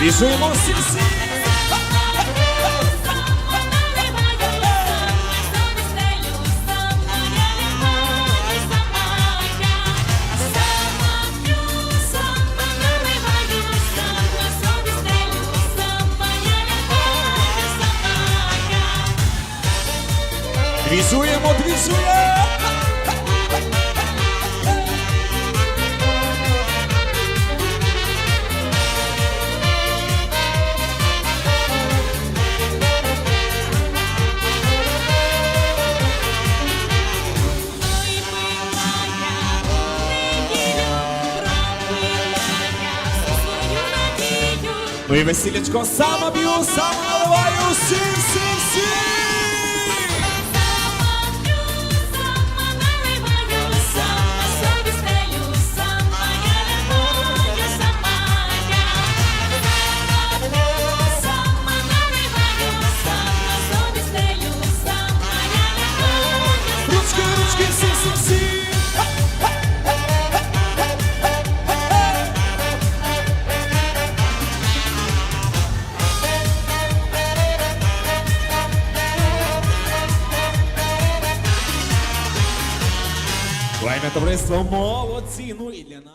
Вішуємо всі всі. Ну і весілячко сама б'ю, сама наливаю, всі. Клейме товариство молодці, ну і для нас.